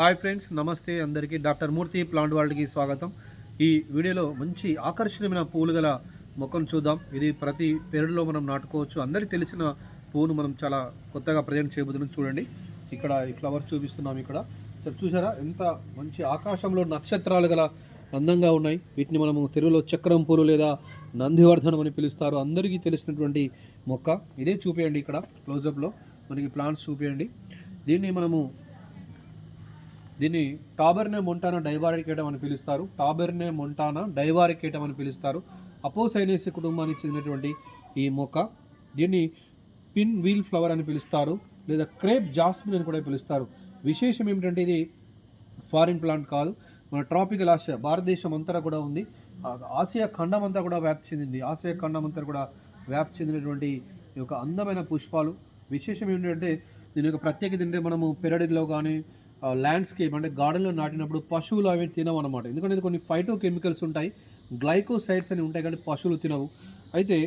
Hi friends నమస్తే. అందరికీ doctor Murthy plant వరల్డ్కి స్వాగతం. ఈ వీడియోలో మంచి ఆకర్షణీయమైన పూలు గల మొక్కను చూద్దాం. ఇది ప్రతి పెరడులో మనం నాటుకోవచ్చు. అందరికీ తెలిసిన పువ్వును మనం చాలా కొత్తగా ప్రజెంట్ చేయబోతున్నాం. చూడండి. ఇక్కడ ఈ ఫ్లవర్స్ చూపిస్తున్నాం ఇక్కడ. ఇక్కడ చూసారా? ఎంత మంచి ఆకాశంలో నక్షత్రాలు గల అందంగా ఉన్నాయి. వీటిని మనము తెలుగులో చక్రం పూలు లేదా నందివర్ధనం అని పిలుస్తారు. అందరికీ తెలిసినటువంటి మొక్క. ఇదే చూపించండి ఇక్కడ. క్లోజప్లో మనకి ప్లాంట్స్ చూపించండి దీన్ని మనము దీన్ని టాబెర్నే మొంటానా డైవారికేటం అని పిలుస్తారు. టాబెర్నే మొంటానా డైవారికేటం అని పిలుస్తారు. అపోసైనేసి కుటుంబానికి చెందినటువంటి ఈ మొక్క దీన్ని పిన్ వీల్ ఫ్లవర్ అని పిలుస్తారు. లేదా క్రేప్ జాస్మిన్ అని కూడా పిలుస్తారు. విశేషం ఏమిటంటే ఇది ఫారిన్ ప్లాంట్ కాదు. మన ట్రాపికల్ ఆసియా భారతదేశం అంతా కూడా ఉంది. ఆసియా ఖండం అంతా కూడా వ్యాప్తి చెందింది. ఆసియా ఖండం అంతా కూడా వ్యాప్తి చెందినటువంటి ఒక అందమైన పుష్పాలు. విశేషం ఏంటంటే దీని యొక్క ప్రత్యేకత ఏంటంటే మనము పెరడిలో కానీ ల్యాండ్స్కేప్ అంటే గార్డెన్లో నాటినప్పుడు పశువులు అవి తినవు అనమాట ఎందుకంటే కొన్ని ఫైటో కెమికల్స్ ఉంటాయి గ్లైకోసైడ్స్ అని ఉంటాయి కానీ పశువులు తినవు. అయితే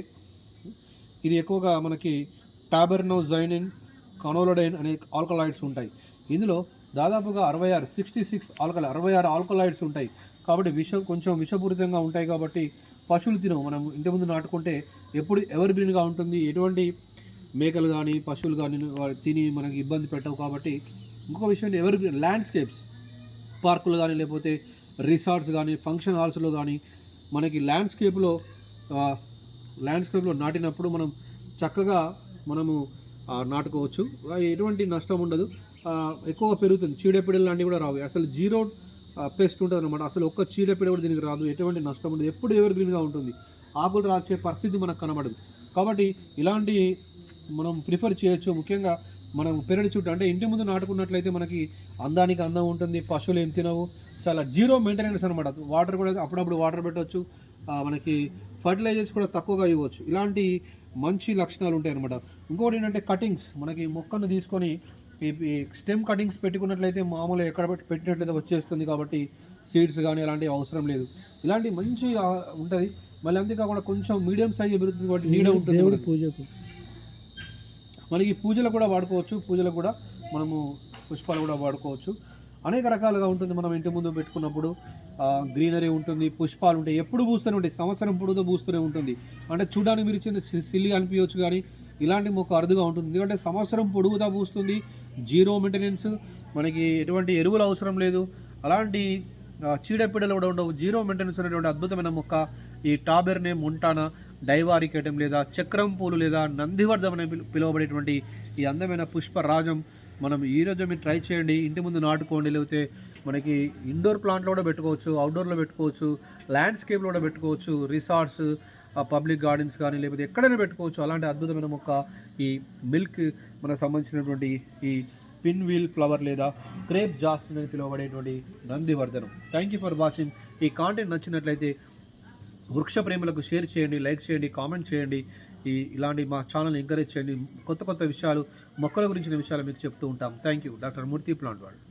ఇది ఎక్కువగా మనకి టాబెర్నోజైనిన్ కనోలోడైన్ అనే ఆల్కలాయిడ్స్ ఉంటాయి. ఇందులో దాదాపుగా అరవై ఆరు సిక్స్టీ సిక్స్ ఆల్కల అరవై ఆరు ఆల్కలాయిడ్స్ ఉంటాయి. కాబట్టి విష కొంచెం విషపూరితంగా ఉంటాయి కాబట్టి పశువులు తినవు. మనం ఇంటి ముందు నాటుకుంటే ఎప్పుడు ఎవర్ గ్రీన్గా ఉంటుంది. ఎటువంటి మేకలు కానీ పశువులు కానీ తిని మనకి ఇబ్బంది పెట్టవు కాబట్టి ఇంకొక విషయం ఎవర్ ల్యాండ్స్కేప్స్ పార్కులు కానీ లేకపోతే రిసార్ట్స్ కానీ ఫంక్షన్ హాల్స్లో కానీ మనకి ల్యాండ్స్కేప్లో ల్యాండ్స్కేప్లో నాటినప్పుడు మనం చక్కగా మనము నాటుకోవచ్చు. ఎటువంటి నష్టం ఉండదు. ఎక్కువ ఎక్కువగా పెరుగుతుంది. చీడపీడలు లాంటివి కూడా రావు. అసలు జీరో పెస్ట్ ఉంటుంది అనమాట అసలు ఒక్క చీడపీడ కూడా దీనికి రాదు. ఎటువంటి నష్టం ఉండదు. ఎప్పుడు ఎవర్ గ్రీన్గా ఉంటుంది. ఆకులు రాచే పరిస్థితి మనకు కనబడదు. కాబట్టి ఇలాంటి మనం ప్రిఫర్ చేయొచ్చు. ముఖ్యంగా మనం పెరడి చుట్టూ అంటే ఇంటి ముందు నాటుకున్నట్లయితే మనకి అందానికి అందం ఉంటుంది పశువులు ఏం తినవు. చాలా జీరో మెయింటెనెన్స్ అనమాట వాటర్ కూడా అప్పుడప్పుడు వాటర్ పెట్టవచ్చు మనకి ఫర్టిలైజర్స్ కూడా తక్కువగా ఇవ్వచ్చు. ఇలాంటి మంచి లక్షణాలు ఉంటాయి అనమాట ఇంకోటి ఏంటంటే కటింగ్స్. మనకి మొక్కను తీసుకొని ఈ స్టెమ్ కటింగ్స్ పెట్టుకున్నట్లయితే మామూలు ఎక్కడ పెట్టి పెట్టినట్లయితే వచ్చేస్తుంది కాబట్టి సీడ్స్ కానీ అలాంటివి అవసరం లేదు. ఇలాంటి మంచి ఉంటుంది. మళ్ళీ అంతేకాకుండా కొంచెం మీడియం సైజ్ పెరుగుతుంది కాబట్టి నీడ ఉంటుంది మనకి. పూజలు కూడా వాడుకోవచ్చు. పూజలు కూడా మనము పుష్పాలు కూడా వాడుకోవచ్చు. అనేక రకాలుగా ఉంటుంది మనం ఇంటి ముందు పెట్టుకున్నప్పుడు. గ్రీనరీ ఉంటుంది పుష్పాలు ఉంటాయి. ఎప్పుడు పూస్తూనే ఉంటాయి. సంవత్సరం పొడుగుతో పూస్తూనే ఉంటుంది. అంటే చూడడానికి మీరు చిన్న సి- అనిపించవచ్చు కానీ ఇలాంటి మొక్క అరుదుగా ఉంటుంది. ఎందుకంటే సంవత్సరం పొడుగుతా పూస్తుంది. జీరో మెయింటెనెన్స్ మనకి ఎటువంటి ఎరువులు అవసరం లేదు. అలాంటి చీడపీడలు కూడా ఉండవు. జీరో మెయింటెనెన్స్ అనేటువంటి అద్భుతమైన మొక్క ఈ టాబెర్నే ముంటానా డైవారికేటం లేదా చక్రం పూలు లేదా నందివర్ధం అని పిలువబడేటువంటి ఈ అందమైన పుష్పరాజం మనం ఈరోజు మీరు ట్రై చేయండి. ఇంటి ముందు నాటుకోండి. లేకపోతే మనకి ఇండోర్ ప్లాంట్లో కూడా పెట్టుకోవచ్చు అవుట్డోర్లో పెట్టుకోవచ్చు ల్యాండ్స్కేప్లో కూడా పెట్టుకోవచ్చు రిసార్ట్స్ పబ్లిక్ గార్డెన్స్ కానీ లేకపోతే ఎక్కడైనా పెట్టుకోవచ్చు. అలాంటి అద్భుతమైన మొక్క ఈ మిల్క్ మనకు సంబంధించినటువంటి ఈ పిన్ వీల్ ఫ్లవర్ లేదా క్రేప్ జాస్మిన్ అని పిలువబడేటువంటి నందివర్ధనం. థ్యాంక్ యూ ఫర్ వాచింగ్ ఈ కాంటెంట్ నచ్చినట్లయితే వృక్ష ప్రేములకు షేర్ చేయండి లైక్ చేయండి కామెంట్ చేయండి. ఈ ఇలాంటి మా ఛానల్ ఎంకరేజ్ చేయండి. కొత్త కొత్త విషయాలు మొక్కల గురించిన విషయాలు మీకు చెప్తూ ఉంటాం. Thank you doctor Murthy plant వాళ్ళు